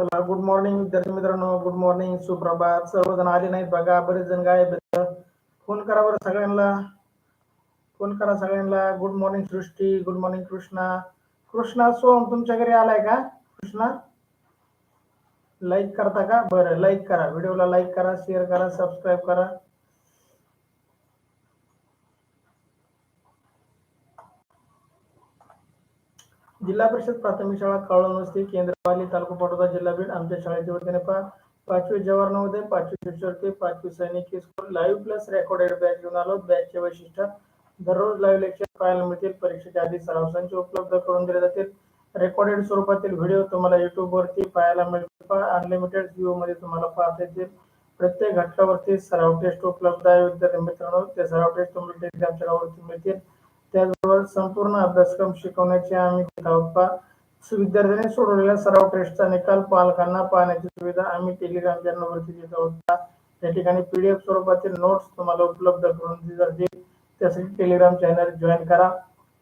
चला good morning विद्यार्थी मित्रांनो गुड मॉर्निंग सुप्रभात. सर्वजण आले नाहीत बघा बरेच जण गायब फोन करा बरं सगळ्यांना. फोन करा सगळ्यांना. Good morning Srushti. Good morning Krishna. Krishna सोम तुमच्या घरी आलाय का? कृष्णा? लाईक करता का? बरं लाईक करा. व्हिडिओला लाईक करा शेअर करा सबस्क्राईब करा. जिल्हा परिषद प्राथमिक शाळा काळून वस्ती केंद्रवाली तालुका पाटोदा जिल्हा बीड आमच्या शाळेच्या वतीने पा पाचवी जवाहर नवोदय पाचवी शिष्यवृत्ती पाचवी सैनिक school live plus recorded batch घेऊन आलो. बॅचचे वैशिष्ट्य दररोज लाईव्ह लेक्चर पाहायला मिळतील. परीक्षेच्या आधी सराव संच उपलब्ध करून दिले जातील. रेकॉर्डेड स्वरूपातील व्हिडिओ तुम्हाला युट्यूब वरती पाहायला मिळतील. अनलिमिटेड व्ह्यू मध्ये तुम्हाला पाहता येतील. प्रत्येक घटकावरती सराव टेस्ट उपलब्ध आहे. विद्यार्थी मित्रांनो ते सराव टेस्ट तुम्हाला टेलिग्राम मिळतील. त्याचबरोबर संपूर्ण अभ्यासक्रम शिकवण्याचे आम्ही देत आहोत विद्यार्थ्यांनी सोडवलेल्या सराव टेस्टचा निकाल पालकांना पाहण्याची सुविधा आम्ही टेलिग्राम चॅनलवरती देत आहोत पहा. त्या ठिकाणी पीडीएफ स्वरूपातील नोट्स तुम्हाला उपलब्ध करून दिली जातील. त्यासाठी टेलिग्राम चॅनल जॉईन करा.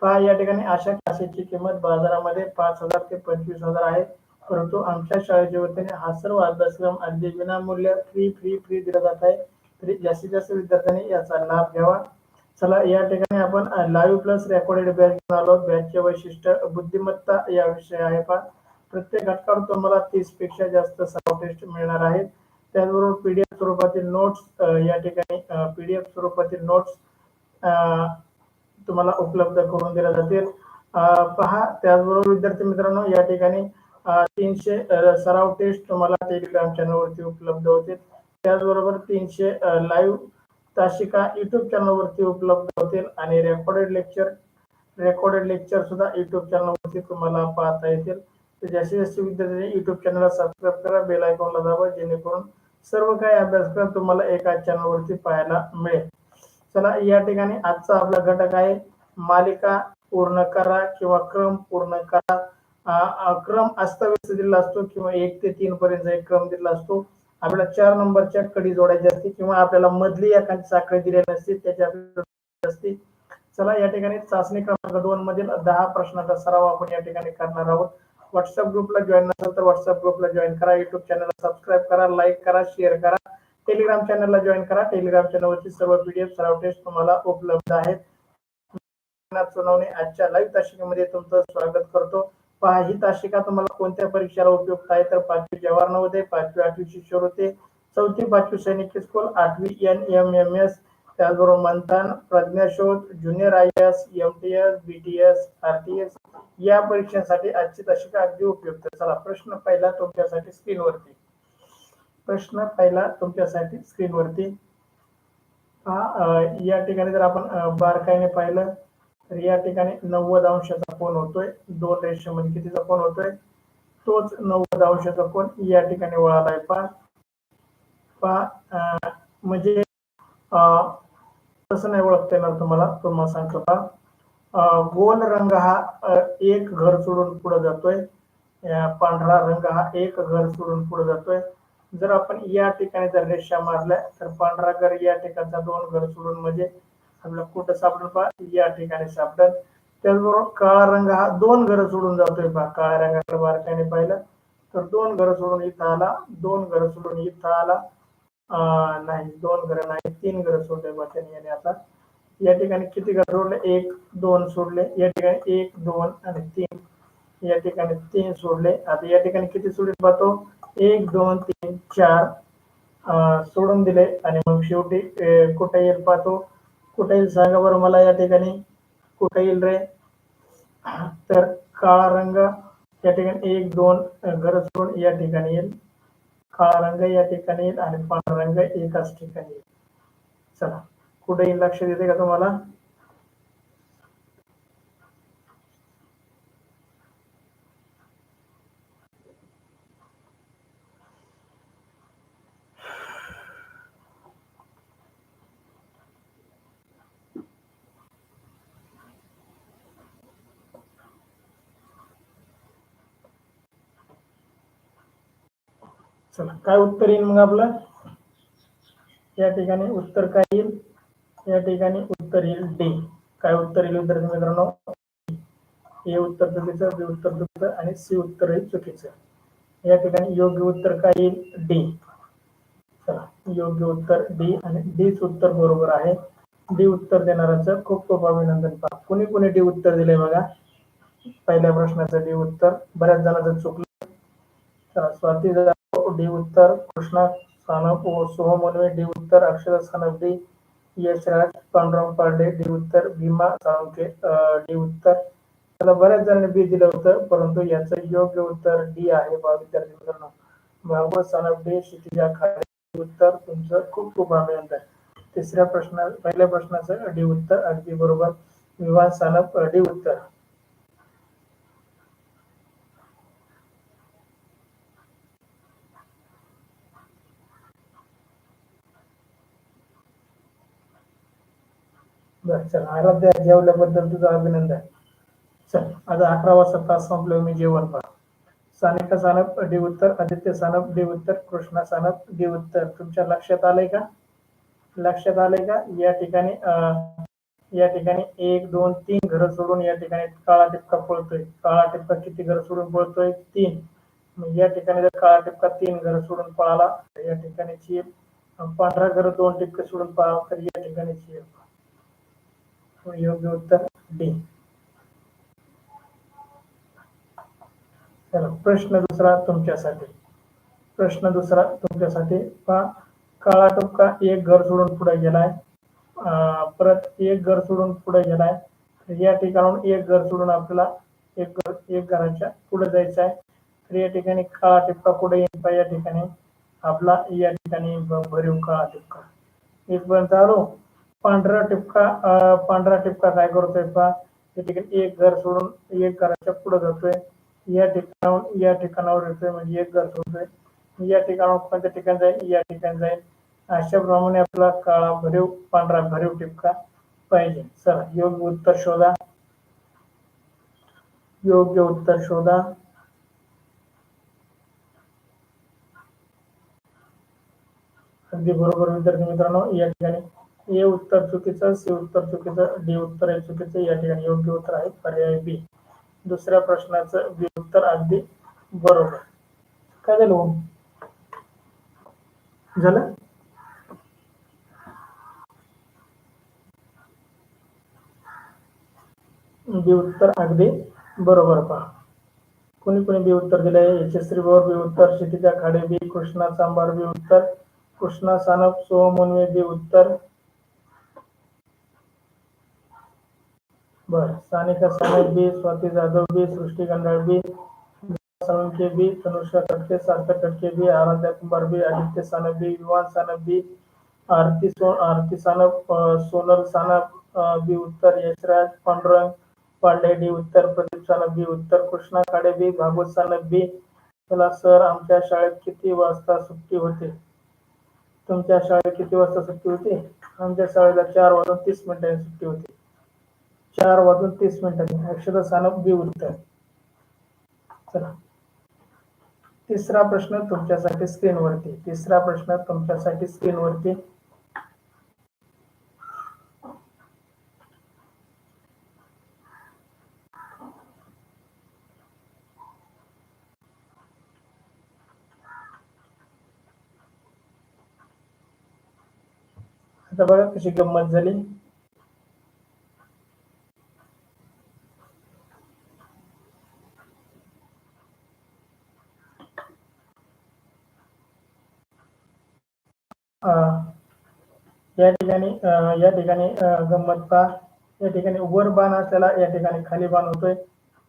पहा या ठिकाणी अशा क्लासेसची किंमत बाजारामध्ये पाच हजार ते पंचवीस हजार आहे. परंतु आमच्या शाळेच्या वतीने हा सर्व अभ्यासक्रम अगदी विनामूल्य फ्री फ्री फ्री दिला जात आहे. तरी जास्तीत जास्त विद्यार्थ्यांनी याचा लाभ घ्यावा. चला या ठिकाणी आपण लाईव्ह प्लस रेकॉर्डेड बॅच घेऊन आलो. बॅचचे वैशिष्ट्य बुद्धिमत्ता या विषय आहे पहा प्रत्येक घटकावर तुम्हाला तीसपेक्षा जास्त सराव टेस्ट मिळणार आहेत. त्याचबरोबर पीडीएफ स्वरूपातील नोट्स या ठिकाणी पीडीएफ स्वरूपातील नोट्स तुम्हाला उपलब्ध करून दिल्या जातील. पहा त्याचबरोबर विद्यार्थी मित्रांनो या ठिकाणी तीनशे सराव टेस्ट तुम्हाला टेलिग्राम चॅनलवरती उपलब्ध होतील. त्याचबरोबर तीनशे लाईव्ह तासिका युट्यूब चॅनलवरती उपलब्ध होतील आणि रेकॉर्डेड लेक्चर रेकॉर्डेड लेक्चर सुद्धा युट्यूब चॅनलवरती तुम्हाला पाहता येतील. तर जास्तीत जास्त विद्यार्थ्यांनी युट्यूब चॅनलला सबस्क्राईब करा बेल आयकॉनला दाबा जेणेकरून सर्व काही अभ्यासक्रम तुम्हाला एका चॅनलवरती पाहायला मिळेल. चला या ठिकाणी आजचा आपला घटक आहे मालिका पूर्ण करा किंवा क्रम पूर्ण करा. अं, क्रम अस्ताव्यस्त दिलेला असतो किंवा एक ते तीन पर्यंत एक क्रम दिलेला असतो. आपल्याला चार नंबरच्या कडी जोडायची असते किंवा आपल्याला मधली एखादी साखळी दिलेली असते त्याची आपल्याला असते. चला या ठिकाणी चाचणी क्रमांक दोन मधील दहा प्रश्नांचा सराव आपण या ठिकाणी करणार आहोत. व्हॉट्सअप ग्रुपला जॉईन नसेल तर व्हॉट्सअप ग्रुपला जॉईन करा. युट्यूब चॅनलला सबस्क्राईब करा लाईक करा शेअर करा. टेलिग्राम चॅनलला जॉईन करा. टेलिग्राम चॅनलवरची सर्व पीडीएफ सराव टेस्ट तुम्हाला उपलब्ध आहेत. आजच्या लाईव्ह तासिकेमध्ये तुमचं स्वागत करतो. पहा ही तासिका तुम्हाला कोणत्या परीक्षेला उपयुक्त आहे? तर पाचवी जवाहर नवोदय पाचवी आठवी शिष्यवृत्ती चौथी पाचवी सैनिक स्कूल आठवी एन एम एम एस त्याचबरोबर Manthan Pradnyashodh junior I S M T S B T S R T S या परीक्षांसाठी आजची तासिका अगदी उपयुक्त. चला प्रश्न पहिला तुमच्यासाठी स्क्रीनवरती. प्रश्न पहिला तुमच्यासाठी स्क्रीनवरती. हा या ठिकाणी जर आपण बारकाईने पाहिलं तर या ठिकाणी नव्वद अंशाचा कोण होतोय. दोन रेषेमध्ये म्हणजे कितीचा कोण होतोय? तोच नव्वद अंशाचा कोण या ठिकाणी वळालाय पहा. पहा म्हणजे तसं नाही ओळखता येणार तुम्हाला. तुम्हाला सांगतो पहा. गोल रंग हा एक घर सोडून पुढे जातोय. पांढरा रंग हा एक घर सोडून पुढे जातोय. जर आपण या ठिकाणी जर रेषा मारल्या तर पांढरा घर या ठिकाणचा दोन घर सोडून म्हणजे आपल्याला कुठं सापडल पहा? या ठिकाणी सापडेल. त्याचबरोबर काळा रंग हा दोन घर सोडून जातोय पहा काळ्या रंगाकडे बारकाने पाहिलं तर दोन घर सोडून इथं आला दोन घर सोडून इथं आला. नाही दोन घर नाही तीन घर सोडले बा त्याने याने आता. या ठिकाणी किती घर सोडले? एक दोन सोडले. या ठिकाणी एक दोन आणि तीन. या ठिकाणी तीन सोडले. आता या ठिकाणी किती सोडले पाहतो एक दोन तीन चार सोडून दिले. आणि मग शेवटी कुठे येईल पाहतो कुठे येईल सांगा बरं मला या ठिकाणी. कुठे येईल रे? तर काळा रंग या ठिकाणी एक दोन घर सोडून या ठिकाणी येईल. काळा रंग या ठिकाणी येईल आणि पांढरा रंग एकाच ठिकाणी येईल. चला कुठे येईल लक्ष देते का तुम्हाला? चला काय उत्तर येईल मग आपलं? या ठिकाणी उत्तर काय येईल? या ठिकाणी उत्तर येईल डी. काय उत्तर येईल विद्यार्थी मित्रांनो? ए उत्तर चुकीचं बी उत्तर चुकीचं आणि सी उत्तर हे चुकीचं. या ठिकाणी योग्य उत्तर काय येईल? डी. चला योग्य उत्तर डी आणि डीच उत्तर बरोबर आहे. डी उत्तर देणाऱ्याचं खूप खूप अभिनंदन. पहा कुणी कुणी डी उत्तर दिले बघा. पहिल्या प्रश्नाचं डी उत्तर. बऱ्याच जणांचं चुकलं. चला स्वाती जाधव डी उत्तर कृष्णा सानप व सोहम डी उत्तर अक्षरा सानप डी यशराज पांडुरंग पारडे डी उत्तर भीमा साळुंके डी उत्तर. त्याला बऱ्याच जणांनी बी दिलं होतं परंतु याचं योग्य उत्तर डी आहे बा विद्यार्थी मित्रांनो. भागवत सानप डी क्षितिजा खाडे उत्तर तुमचं खूप खूप अभिनंदन. तिसऱ्या प्रश्ना पहिल्या प्रश्नाचं डी उत्तर अगदी बरोबर. विवाह सानप डी उत्तर. बर चल आराध्या जेवल्याबद्दल तुझं अभिनंदन. चल आता अकरा वाजता तास संपलो मी जेवण पहा. सानिका सानप डी उत्तर आदित्य सानप डी उत्तर कृष्णा सानप डी उत्तर तुमच्या लक्षात आलंय का? लक्षात आलंय का? या ठिकाणी या ठिकाणी एक दोन तीन घरं सोडून या ठिकाणी काळा टिपका पळतोय. काळा टिपका किती घरं सोडून पळतोय? तीन. मग या ठिकाणी जर काळा टिपका तीन घरं सोडून पळाला तर या ठिकाणी पांढरा घर दोन टिपके सोडून पळाला तर या ठिकाणी चिर योग्य उत्तर डी. चला प्रश्न दुसरा तुमच्यासाठी. प्रश्न दुसरा तुमच्यासाठी. पहा काळा टोपका एक घर सोडून पुढे गेलाय. परत एक घर सोडून पुढे गेलाय. या ठिकाणाहून एक घर सोडून आपल्याला एक घर एक घराच्या पुढे जायचं आहे. तर या ठिकाणी काळा टिपका पुढे येईल पहा या ठिकाणी. आपला या ठिकाणी भरीव काळा टिपका इथपर्यंत आलो. पांढरा टिपका पांढरा टिपका काय करतोय पहा या ठिकाणी एक घर सोडून एक घराच्या पुढे जातोय. या ठिकाणाहून या ठिकाणावर येतोय म्हणजे एक घर सोडतोय. या ठिकाणावर कोणत्या ठिकाणी जाईल? या ठिकाणी जाईल. अशा प्रमाणे आपला काळा भरीव पांढरा भरीव टिपका पाहिजे. चला योग्य उत्तर शोधा. योग्य उत्तर शोधा. अगदी बरोबर विद्यार्थी मित्रांनो या ठिकाणी ए उत्तर चुकीचं सी उत्तर चुकीचं डी उत्तर आहे चुकीचं या ठिकाणी योग्य उत्तर आहे पर्याय बी. दुसऱ्या प्रश्नाचं बी उत्तर अगदी बरोबर. काय झालं हो? झालं? बी उत्तर अगदी बरोबर पहा. कोणी कोणी बी उत्तर दिले यशस्वी बरोबर बी उत्तर क्षितिजा खाडे बी कृष्णा चांबार बी उत्तर कृष्णा सानप सोमनवे बी उत्तर बर. सानिका सानप बी स्वाती जाधव बी सृष्टी गंडाळ बी साळुंके बी तनुषा कटके सार्थक कटके बी आराध्या कुंभार बी आदित्य सानप बी युवान सानप बी आरती सो आरती सानप सोनल सानप बी उत्तर यशराज पांडुरंग पांडे डी उत्तर प्रदीप सानप बी उत्तर कृष्णा काडे बी भागवत सानप बी चला सर आमच्या शाळेत किती वाजता सुट्टी होते? तुमच्या शाळेत किती वाजता सुट्टी होती? आमच्या शाळेला चार वाजून तीस मिनिटांनी सुट्टी होती. चार वाजून तीस मिनिटांनी. अक्षता सानप बी उत्तर चला. तिसरा प्रश्न तुमच्यासाठी स्क्रीनवरती. तिसरा प्रश्न तुमच्यासाठी स्क्रीनवरती. आता बघा कशी गंमत झाली. या ठिकाणी या ठिकाणी गंमत पहा. या ठिकाणी वर बाण असलेला या ठिकाणी खाली बाण होतोय.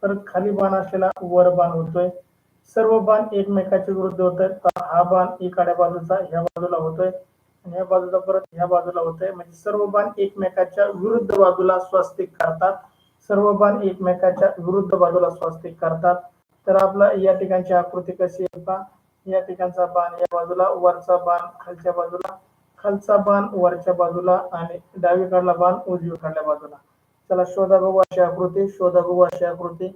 परत खाली बाण असलेला वर बाण होतोय. सर्व बाण एकमेकाच्या विरुद्ध होत आहेत हा बाण एकाड्या बाजूचा ह्या बाजूला होतोय. आणि ह्या बाजूला परत ह्या बाजूला होतोय. म्हणजे सर्व बाण एकमेकाच्या विरुद्ध बाजूला स्वस्तिक करतात. सर्व बाण एकमेकाच्या विरुद्ध बाजूला स्वस्तिक करतात. तर आपला या ठिकाणची आकृती कशी आहे पहा. या ठिकाणचा बाण या बाजूला वरचा बाण खालच्या बाजूला खालचा बाण वरच्या बाजूला आणि डावीकडला बाण उजवीकडल्या बाजूला. चला शोधा बघू अशी आकृती शोधा बघू अशी आकृती.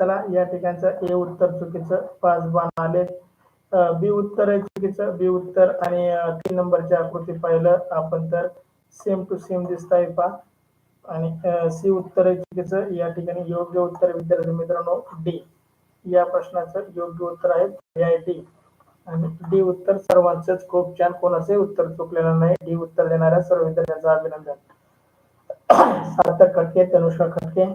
चला या ठिकाणचं ए उत्तर चुकीचं पाच बाण आले. बी उत्तर आहे चुकीचं बी उत्तर आणि तीन नंबरची आकृती पाहिलं आपण तर. सेम टू सेम दिसत आहे पा आणि सी उत्तर आहे चुकीचं या ठिकाणी योग्य उत्तर विद्यार्थी मित्रांनो डी. या प्रश्नाचं योग्य उत्तर आहे. पर्याय डी. आणि डी उत्तर सर्वांचंच खूप छान. कोणाचंही उत्तर चुकलेलं नाही. डी उत्तर देणाऱ्या सर्व विद्यार्थ्यांचं अभिनंदन. सार्थक खटके तनुष्का खटके.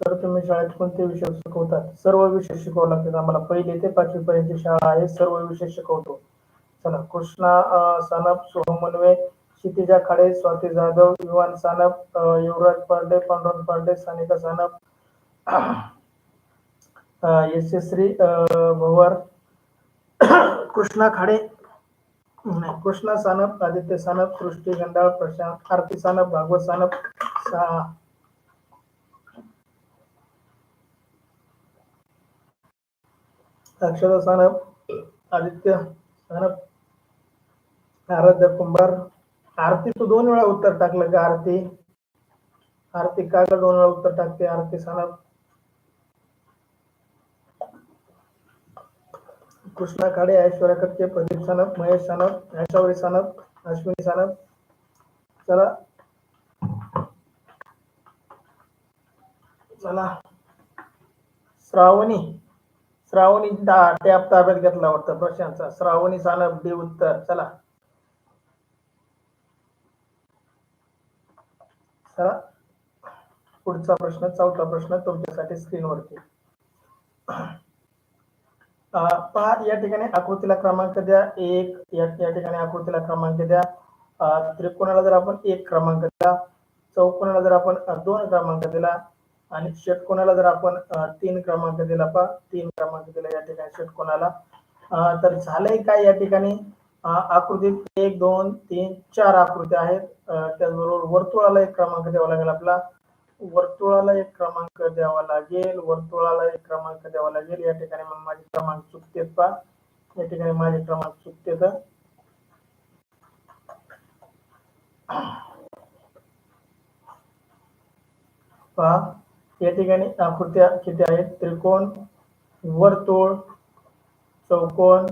सर तुम्ही शाळेत कोणते विषय शिकवतात? सर्व विषय शिकवावे लागतात आम्हाला. पहिली ते पाचवी पर्यंतची शाळा आहे. सर्व विषय शिकवतो. चला कृष्णा सानप सोहमनवे क्षितिजा खाडे स्वाती जाधव युवान सानप युवराज पारडे पांडुरंग पारडे सानिका सानप यशस्वी अं, भवर कृष्णा खाडे नाही, कृष्णा सानप आदित्य सानप सृष्टी गंडाळ प्रशांत आरती सानप भागवत सानप सा- अक्षता सानप आदित्य सानप आराध्य कुंभार आरती तू दोन वेळा उत्तर टाकलं का आरती? आरती का दोन वेळा उत्तर टाकते? आरती सानप कृष्णा खाडे ऐश्वर्या कटके प्रदीप सानप महेश सानप ऐशावरी सानप अश्विनी सानप. चला. चला. श्रावणी. श्रावणी टॅप टॅब ताब्यात घेतला वाटतं प्रशांतचा श्रावणी सानप डी उत्तर. चला. चला. पुढचा प्रश्न चौथा प्रश्न तुमच्यासाठी स्क्रीनवरती पहा या ठिकाणी आकृतीला क्रमांक द्या. एक या ठिकाणी आकृतीला क्रमांक द्या. त्रिकोणाला जर आपण एक क्रमांक दिला चौकोनाला जर आपण दोन क्रमांक दिला आणि षटकोनाला जर आपण तीन क्रमांक दिला पहा. तीन क्रमांक दिला या ठिकाणी षटकोनाला तर झालंय काय या ठिकाणी? आकृतीत एक दोन तीन चार आकृत्या आहेत. त्याचबरोबर वर्तुळाला एक क्रमांक द्यावा लागेल आपला. वर्तुळाला एक क्रमांक द्यावा लागेल. वर्तुळाला एक क्रमांक द्यावा लागेल. या ठिकाणी मग माझे क्रमांक चुकतेत पहा. या ठिकाणी माझे क्रमांक चुकतेत. पहा. या ठिकाणी आकृत्या किती आहेत? त्रिकोण वर्तुळ चौकोन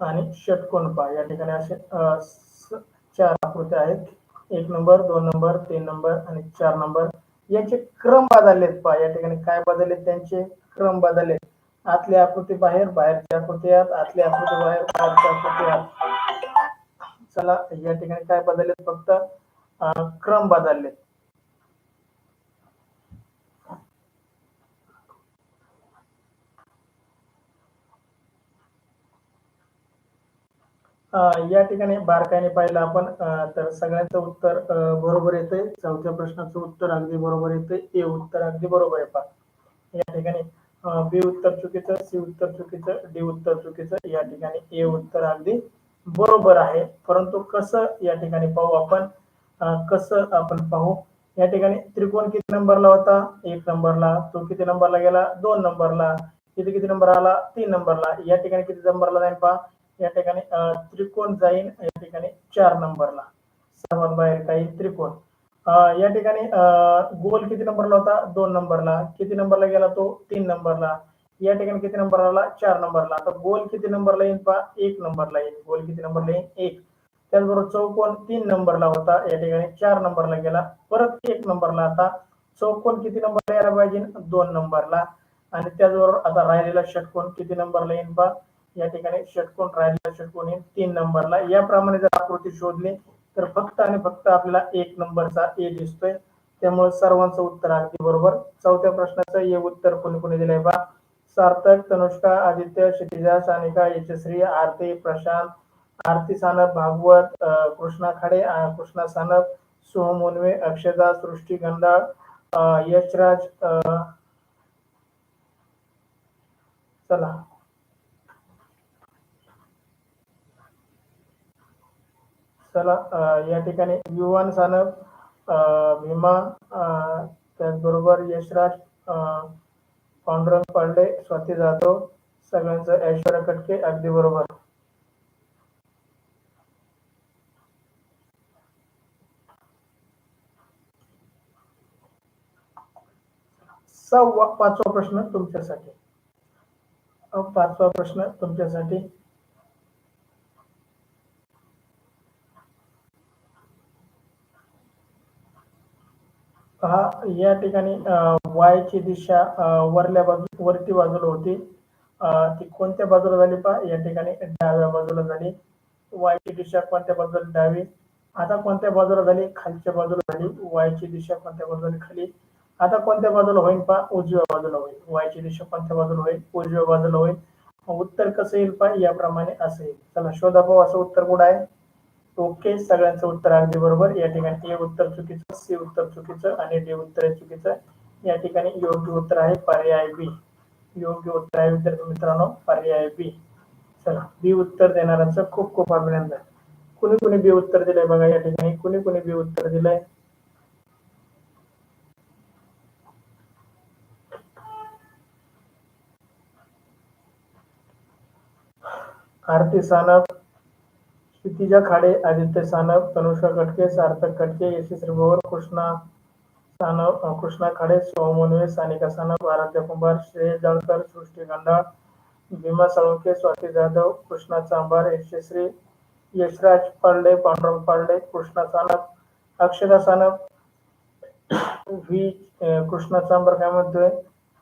आणि षटकोन पहा. या ठिकाणी असे चार आकृत्या आहेत. एक नंबर दोन नंबर तीन नंबर आणि चार नंबर. याचे क्रम बदललेत पहा. या ठिकाणी काय बदललेत? त्यांचे क्रम बदललेत. आतली आकृती बाहेर बाहेरची आकृती आत आतली आकृती बाहेर बाहेरची आकृती आत. चला या ठिकाणी काय बदललेत? फक्त क्रम बदललेत. या ठिकाणी बारकाईने पाहिलं आपण तर सगळ्यांचं उत्तर बरोबर येते चौथ्या प्रश्नाचं उत्तर अगदी बरोबर येतंय. ए उत्तर अगदी बरोबर आहे पहा. या ठिकाणी बी उत्तर चुकीचं सी उत्तर चुकीचं डी उत्तर चुकीचं या ठिकाणी ए उत्तर अगदी बरोबर आहे. परंतु कसं या ठिकाणी पाहू आपण? कसं आपण पाहू? या ठिकाणी त्रिकोण किती नंबरला होता? एक नंबरला. तो किती नंबरला गेला? दोन नंबरला. किती किती नंबर आला? तीन नंबरला. या ठिकाणी किती नंबरला जाईल पहा? या ठिकाणी त्रिकोण जाईल या ठिकाणी चार नंबरला. सर्वात बाहेर काही त्रिकोण. या ठिकाणी अं, गोल किती नंबरला होता? दोन नंबरला. किती नंबरला गेला तो? तीन नंबरला. या ठिकाणी किती नंबरला आला? चार नंबरला. आता गोल किती नंबरला येईल पहा? एक नंबरला येईल गोल किती नंबरला येईल एक. त्याचबरोबर चौकोन तीन नंबरला होता. या ठिकाणी चार नंबरला गेला. परत एक नंबरला आता. चौकोन किती नंबरला यायला पाहिजे? दोन नंबरला. आणि त्याचबरोबर आता राहिलेला षटकोन किती नंबरला येईल पहा? या ठिकाणी षटकोन राहिला षटकोन हे तीन नंबरला याप्रमाणे जर आकृती शोधली तर फक्त आणि फक्त आपल्याला एक नंबरचा ए दिसतोय. त्यामुळे सर्वांचं उत्तर अगदी बरोबर. चौथ्या प्रश्नाचं हे उत्तर कोणी कोणी दिलंय बा? सार्थक तनुष्का आदित्य क्षितिजा सानिका यशश्री आरती प्रशांत आरती सानप भागवत कृष्णा खाडे कृष्णा सानप सोहम उनवे अक्षदा सृष्टी गंधाळ यशराज अं, चला. चला या ठिकाणी युवान सानप भीमा त्याचबरोबर यशराज अं, पांडुरंग पांडे स्वाती जाधव सगळ्यांचं ऐश्वर्या कटके अगदी बरोबर. सहावा पाचवा प्रश्न तुमच्यासाठी. पाचवा प्रश्न तुमच्यासाठी. पहा या ठिकाणी वायची दिशा वरल्या बाजू वरती बाजूला होती. ती कोणत्या बाजूला झाली पहा? या ठिकाणी डाव्या बाजूला झाली. वायची दिशा कोणत्या बाजूला? डावी. आता कोणत्या बाजूला झाली? खालच्या बाजूला झाली. वायची दिशा कोणत्या बाजूला खाली. आता कोणत्या बाजूला होईल पहा? उजव्या बाजूला होईल. वायची दिशा कोणत्या बाजूला होईल? उजव्या बाजूला होईल. उत्तर कसं येईल पहा? याप्रमाणे असेल चला शोधा पाहू असं उत्तर कुठं आहे? ओके सगळ्यांचं उत्तर अगदी बरोबर. या ठिकाणी ए उत्तर चुकीचं सी उत्तर चुकीचं आणि डी उत्तर चुकीचं. या ठिकाणी योग्य उत्तर आहे पर्याय बी. योग्य उत्तर आहे विद्यार्थी मित्रांनो पर्याय बी. चला बी उत्तर देणाऱ्यांचं खूप खूप अभिनंदन. कुणी कुणी बी उत्तर दिलंय बघा या ठिकाणी. कुणी कुणी बी उत्तर दिलंय? आरती सानप क्षितिजा खाडे आदित्य सानप तनुषा कटके सार्थक कटके यशस्वी भोवर कृष्णा सानप कृष्णा खाडे सोमनवे सानिका सानप आराध्य कुंभार श्रेय जाळकर सृष्टी गंडाळ भीमा साळुंके स्वाती जाधव कृष्णा चांभार यशस्वी यशराज पारडे पांडुरंग पारडे कृष्णा सानप अक्षरा सानप व्ही कृष्णा चांभार काय म्हणतोय?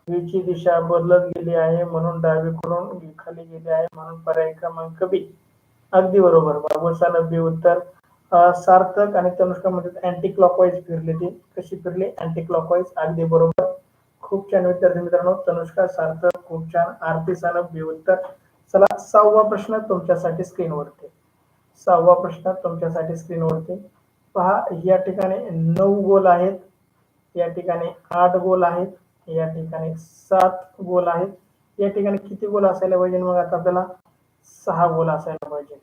ची दिशा बदलत गेली आहे म्हणून डावीकडून खाली गेली आहे म्हणून पर्याय क्रमांक बी. अगदी बरोबर. बाबू सानप बी उत्तर. सार्थक आणि तनुष्का मध्ये अँटी क्लॉकवाईज फिरली ती. कशी फिरली? अँटी क्लॉकवाईज अगदी बरोबर. खूप छान विद्यार्थी मित्रांनो तनुष्का सार्थक खूप छान. आरती सानप बी उत्तर. चला सहावा प्रश्न तुमच्यासाठी स्क्रीनवरती. सहावा प्रश्न तुमच्यासाठी स्क्रीनवरती. पहा या ठिकाणी नऊ गोल आहेत. या ठिकाणी आठ गोल आहेत. या ठिकाणी सात गोल आहेत. या ठिकाणी किती गोल असायला पाहिजे मग आता आपल्याला? सहा गोल असायला पाहिजे.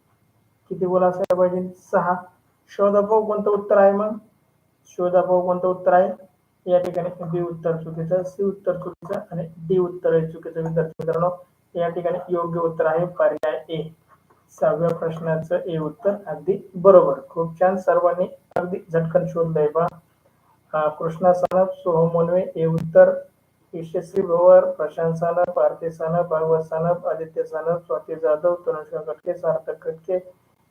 किती गोल असायला पाहिजे? सहा. शोधा पाहू कोणतं उत्तर आहे मग? शोधा पाहू कोणतं उत्तर आहे? या ठिकाणी बी उत्तर चुकीचं सी उत्तर चुकीचं आणि डी उत्तर आहे चुकीचं. विद्यार्थी मित्रांनो या ठिकाणी योग्य उत्तर आहे पर्याय ए सहाव्या प्रश्नाचं ए उत्तर अगदी बरोबर. खूप छान. सर्वांनी अगदी झटकन शोधलंय बा कृष्णा सानप सोहम मोनवे ए उत्तर. यशस्वी भोवर प्रशांत सानप आरती सानप भागवत सानप आदित्य सानप स्वाती जाधव तनुष्का कटके सार्थक कटके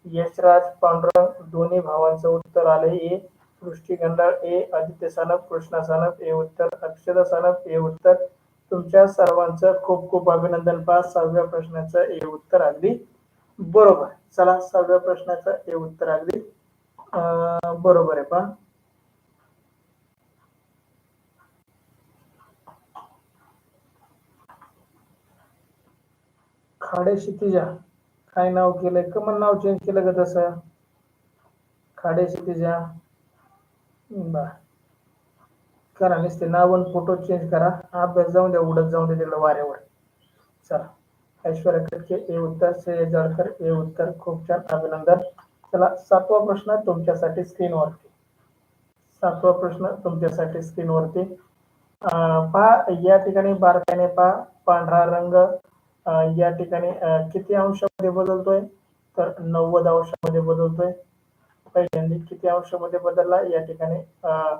यशराज पांडुरंग दोन्ही भावांचं उत्तर आलं. ए सृष्टी गंडाळ ए आदित्य सानप कृष्णा सानप ए उत्तर अक्षदा सानप ए उत्तर. तुमच्या सर्वांचं खूप खूप अभिनंदन. पास सहाव्या प्रश्नाचं ए उत्तर अगदी बरोबर. चला सहाव्या प्रश्नाचं ए उत्तर अगदी बरोबर आहे. पहा. खाडे क्षितिजा काय नाव केलंय? कमन नाव चेंज केलं का तसं? खाडे क्षितिजा बर करा नुसते नाव आणि फोटो चेंज करा. अभ्यास जाऊन द्या उडत जाऊन द्या तिकडे वाऱ्यावर. चला. ऐश्वर्या कटके ए उत्तर श्रेय जळकर ए उत्तर. खूप छान अभिनंदन. चला सातवा प्रश्न तुमच्यासाठी स्क्रीनवरती सातवा प्रश्न तुमच्यासाठी स्क्रीनवरती अं, पहा या ठिकाणी बारकाने पहा पांढरा रंग या ठिकाणी किती अंशामध्ये बदलतोय? तर नव्वद अंशामध्ये बदलतोय. पहिल्यांदा किती अंशामध्ये बदलला? या ठिकाणी अं,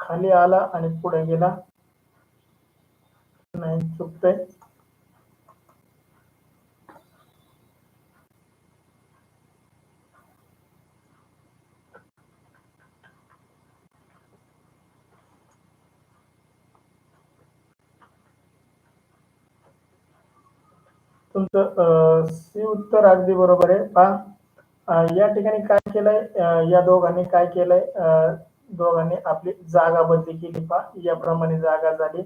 खाली आला आणि पुढे गेला. नाही चुकतोय. तुमचं सी उत्तर अगदी बरोबर आहे. पहा या ठिकाणी काय केलंय? या दोघांनी काय केलंय? अं, दोघांनी आपली जागा बदली केली. पहा याप्रमाणे जागा झाली.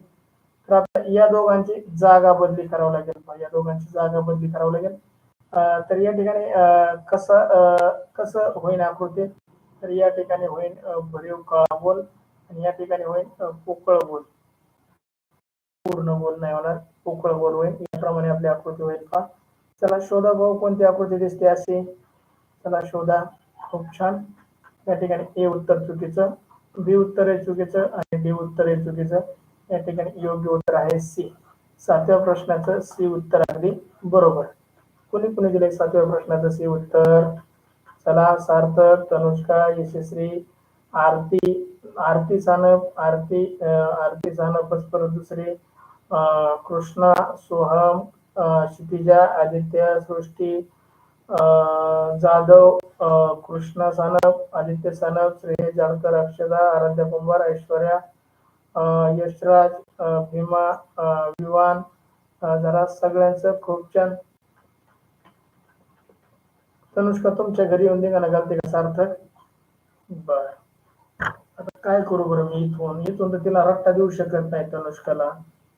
तर आता या दोघांची जागा बदली करावं लागेल. पहा या दोघांची जागा बदली करावं लागेल. तर या ठिकाणी अं, कसं अं, कसं होईन आकृती? तर या ठिकाणी होईन भरीव काळा बोल आणि या ठिकाणी होईन पोकळ बोल. पूर्ण गोल नाही होणार. पोकळ गोल होईल. याप्रमाणे आपली आकृती होईल का? चला शोधा भाऊ कोणती आकृती दिसते अशी? चला शोधा. खूप छान. या ठिकाणी ए उत्तर चुकीचं बी उत्तर आहे चुकीचं आणि डी उत्तर आहे चुकीचं. या ठिकाणी योग्य उत्तर आहे सी. सातव्या प्रश्नाचं सी उत्तर अगदी बरोबर. कुणी कुणी दिले सातव्या प्रश्नाचं सी उत्तर? चला सार्थक तनुष्का यशस्वी आरती. आरती सानप आरती अं, आरती सानपच परत दुसरी. कृष्णा सोहम क्षितिजा आदित्य सृष्टी अं, जाधव कृष्णा सानप आदित्य सानप श्रेय जानकर अक्षदा आराध्या कुंभार ऐश्वर्या अं, यशराज भीमा अं, विवान जरा सगळ्यांचं खूप छान. तनुष्का तुमच्या घरी येऊन निघाला घालते का सार्थक? बर. आता काय करू बरं मी इथून? इथून तर तिला रट्टा देऊ शकत नाही तनुष्काला.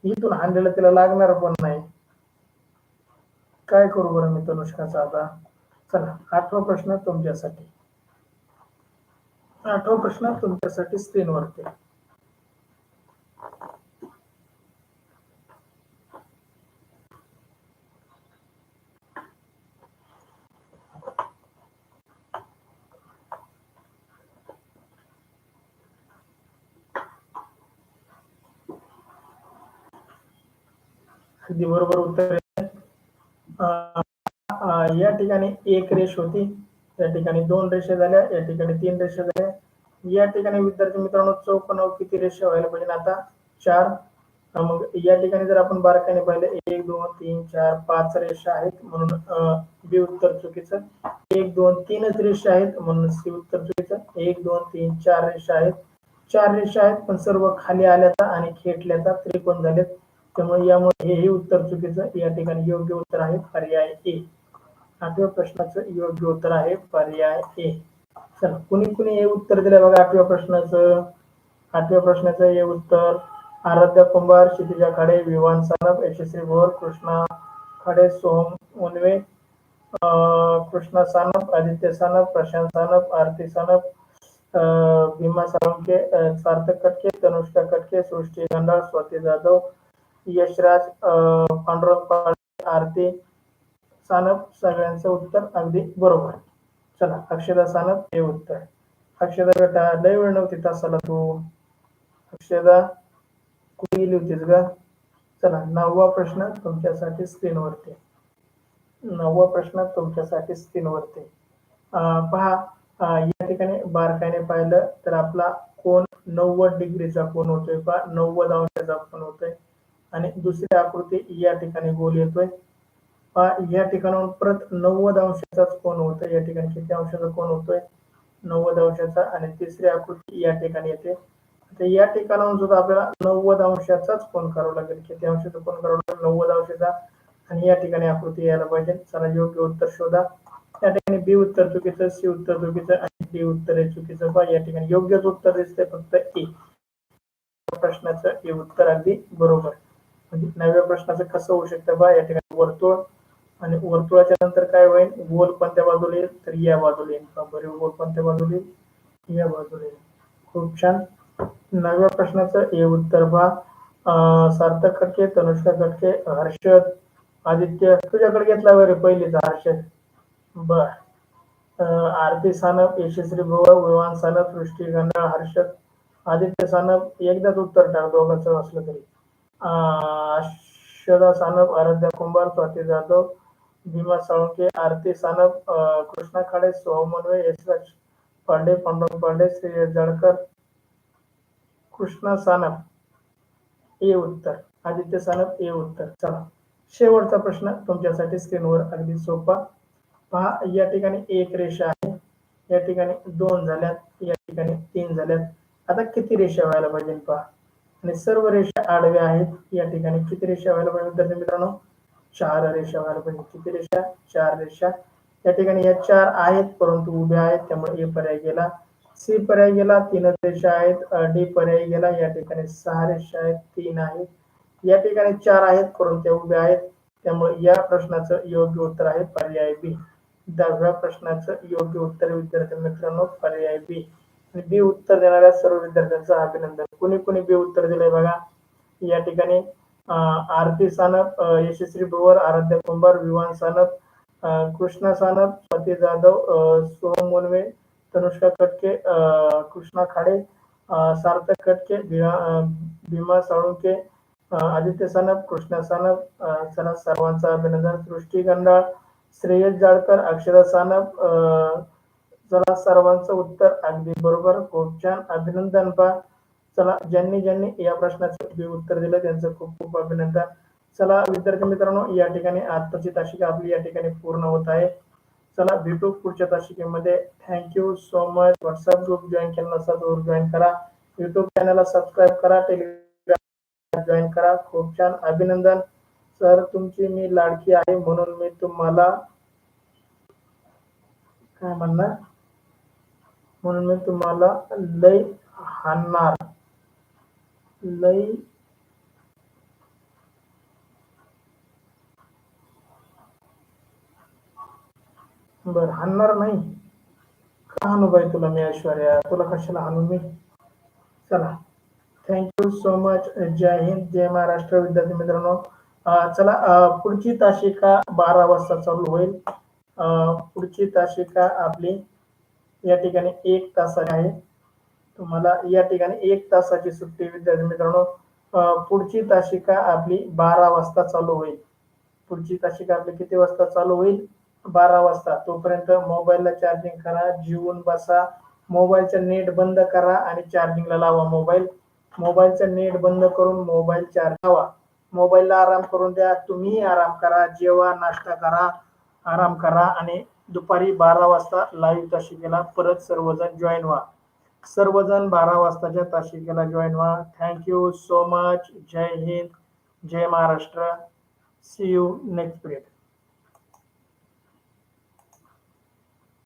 इथून हांडेला तिला लागणार पण नाही. काय करू बरं मी तनुष्काचा आता? चला आठवा प्रश्न तुमच्यासाठी. आठवा प्रश्न तुमच्यासाठी स्क्रीनवरती अगदी बरोबर उत्तर आहे. या ठिकाणी एक रेष होती. या ठिकाणी दोन रेषा झाल्या या ठिकाणी तीन रेषा झाल्या. या ठिकाणी विद्यार्थी मित्रांनो चौपन्न किती रेषा व्हायला पाहिजे आता? चार. मग या ठिकाणी जर आपण बारकाईने पाहिलं एक दोन तीन चार पाच रेषा आहेत म्हणून बी उत्तर चुकीचं. एक दोन तीनच रेषा आहेत म्हणून सी उत्तर चुकीचं. एक दोन तीन चार रेषा आहेत. चार रेषा आहेत पण सर्व खाली आल्याचा आणि खेटल्याचा त्रिकोण झालेत. त्यामुळे यामुळे हेही उत्तर चुकीचं या ठिकाणी योग्य उत्तर आहे. पर्याय ए. आठव्या प्रश्नाचं योग्य उत्तर आहे. पर्याय ए. चला कुणी कुणी हे उत्तर दिलं बघा आठव्या प्रश्नाचं. आठव्या प्रश्नाचं हे उत्तर आराध्या कुंभार क्षितिजा खाडे विवान सानप यशस्वी भोर कृष्णा खाडे सोहम उनवे अं, कृष्णा सानप आदित्य सानप प्रशांत सानप आरती सानप अं, भीमा साळुंके सार्थक कटके तनुष्का कटके सृष्टी गंडाळ स्वाती जाधव यशराज पांडुरंग आरती सानप सगळ्यांचं उत्तर अगदी बरोबर चला अक्षदा सानप हे उत्तर. अक्षदा बेटा लय वेळ नव्हती तासाला तू. अक्षदा कुठे गेली होतीस ग? चला नववा प्रश्न तुमच्यासाठी स्क्रीनवरती नववा प्रश्न तुमच्यासाठी स्क्रीनवरती पहा या ठिकाणी बारकाईने पाहिलं तर आपला कोण नव्वद डिग्रीचा कोण होतोय पहा नव्वद अंशाचा कोण होतोय? आणि दुसरी आकृती या ठिकाणी गोल येतोय. पहा या ठिकाणाहून परत नव्वद अंशाचाच कोण होतोय. या ठिकाणी किती अंशाचा कोण होतोय? नव्वद अंशाचा आणि तिसरी आकृती या ठिकाणी येते. या ठिकाणाहून सुद्धा आपल्याला नव्वद अंशाचाच कोण करावा लागेल. किती अंशाचा कोण करावा लागेल? नव्वद अंशाचा. आणि या ठिकाणी आकृती यायला पाहिजे. चला योग्य उत्तर शोधा. या ठिकाणी बी उत्तर चुकीचं सी उत्तर चुकीचं आणि डी उत्तर हे चुकीचं पहा. या ठिकाणी योग्यच उत्तर दिसतंय. फक्त ए. प्रश्नाचं हे उत्तर अगदी बरोबर. म्हणजे नव्या प्रश्नाचं कसं होऊ शकतं बा या ठिकाणी वर्तुळ. आणि वर्तुळाच्या नंतर काय होईल? गोल कोणत्या बाजूला येईल तर या बाजूला येईल. पहा बरे गोल कोणत्या बाजूला येईल या बाजूला येईल. खूप छान. नव्या प्रश्नाचं हे उत्तर बा सार्थक खटके तनुष्का खटके हर्षद आदित्य तुझ्याकडे घेतला बरे पहिलीच हर्षद. बर. आरती सानप यशस्वी भुवा विवान सानप सृष्टी गंडाळ हर्षद आदित्य सानप एकदाच उत्तर टाक दोघांचं असलं तरी. शदा सानप आराध्या कुंभार स्वाती जाधव भीमा साळुंके आरती सानप कृष्णा खाडे सोहम यशराज पांडे पांडव पांडे श्री जळकर कृष्णा सानप ए उत्तर आदित्य सानप ए उत्तर चला शेवटचा प्रश्न तुमच्यासाठी स्क्रीनवर अगदी सोपा. पहा या ठिकाणी एक रेषा आहे. या ठिकाणी दोन झाल्यात या ठिकाणी तीन झाल्यात. आता किती रेषा व्हायला पाहिजे पहा. आणि सर्व रेषा आडव्या आहेत. या ठिकाणी किती रेषा व्हायला पाहिजे विद्यार्थी मित्रांनो? चार रेषा व्हायला पाहिजे. किती रेषा? चार रेषा. या ठिकाणी या चार आहेत परंतु उभ्या आहेत त्यामुळे ए पर्याय गेला. सी पर्याय गेला तीनच रेषा आहेत. डी पर्याय गेला या ठिकाणी सहा रेषा आहेत तीन आहेत. या ठिकाणी चार आहेत परंतु त्या उभ्या आहेत. त्यामुळे या प्रश्नाचं योग्य उत्तर आहे पर्याय बी. दहाव्या प्रश्नाचं योग्य उत्तर विद्यार्थी मित्रांनो पर्याय बी. बी उत्तर देणाऱ्या सर्व विद्यार्थ्यांचं अभिनंदन. कुणी कुणी बी उत्तर दिलंय बघा? या ठिकाणी आरती सानप यशस्वी भुवर आराध्य कुंभार विवान सानप कृष्णा सानप स्वाती जाधव सोहम मोनवे तनुष्का कटके अं, कृष्णा खाडे सार्थक कटके भीमा साळुंके आदित्य सानप कृष्णा सानप अं, सर्वांचं अभिनंदन. सृष्टी गंडाळ श्रेयस जाळकर अक्षरा सानप अं, चला सर्वांचं उत्तर अगदी बरोबर. खूप छान अभिनंदन पा चला ज्यांनी ज्यांनी या प्रश्नाचं उत्तर दिलं त्यांचं खूप खूप अभिनंदन. चला विद्यार्थी मित्रांनो या ठिकाणी आत्ताची तासिका आपली या ठिकाणी पूर्ण होत आहे. चला भेटू पुढच्या तासिकेमध्ये. Thank you so much WhatsApp group join केला नसता तर जॉईन करा. युट्यूब चॅनलला सबस्क्राईब करा. टेलिग्राम जॉईन करा. खूप छान अभिनंदन. सर तुमची मी लाडकी आहे म्हणून मी तुम्हाला काय म्हणणार? म्हणून मी तुम्हाला लय हाणणार. लय. बर हाणणार नाही. का हाणू बाई तुला मी ऐश्वर्या? तुला कशाला हाणू मी? चला. थँक्यू सो मच जय हिंद जय महाराष्ट्र. विद्यार्थी मित्रांनो चला पुढची तासिका बारा वाजता चालू होईल. अं, पुढची तासिका आपली या ठिकाणी एक तासाची आहे. तुम्हाला या ठिकाणी एक तासाची सुट्टी विद्यार्थी मित्रांनो पुढची तासिका आपली बारा वाजता चालू होईल. पुढची तासिका आपली किती वाजता चालू होईल? बारा वाजता. तोपर्यंत मोबाईलला चार्जिंग करा जीवन बसा. मोबाईलचं नेट बंद करा आणि चार्जिंगला लावा मोबाईल. मोबाईलचं नेट बंद करून मोबाईल चार्ज लावा. मोबाईलला आराम करून द्या. तुम्ही आराम करा. जेवा नाश्ता करा. आराम करा आणि दुपारी बारा वाजता लाईव्ह तासिकेला परत सर्वजण जॉईन व्हा. सर्वजण बारा वाजताच्या तासिकेला जॉईन व्हा. Thank you so much Jai Hind. Jai Maharashtra. See you next period